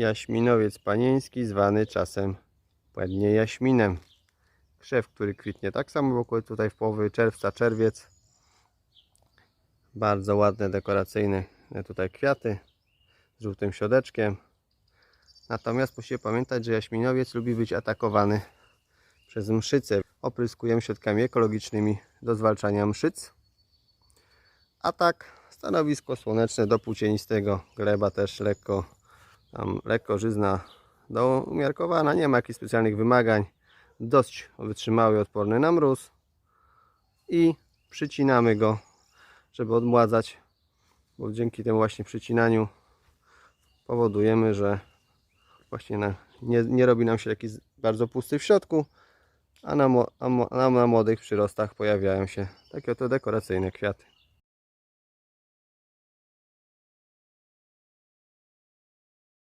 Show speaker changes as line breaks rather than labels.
Jaśminowiec panieński, zwany czasem ładnie jaśminem. Krzew, który kwitnie tak samo wokół tutaj w połowie czerwca, czerwiec. Bardzo ładne, dekoracyjne tutaj kwiaty z żółtym środeczkiem. Natomiast musicie pamiętać, że jaśminowiec lubi być atakowany przez mszyce. Opryskujemy środkami ekologicznymi do zwalczania mszyc. A tak stanowisko słoneczne do płócienistego. Gleba też lekko, tam lekko żyzna do umiarkowana. Nie ma jakichś specjalnych wymagań. Dość wytrzymały, odporny na mróz. I przycinamy go, żeby odmładzać. Bo dzięki temu właśnie przycinaniu powodujemy, że właśnie na, nie, nie robi nam się taki bardzo pusty w środku, a na, a na młodych przyrostach pojawiają się takie oto dekoracyjne kwiaty.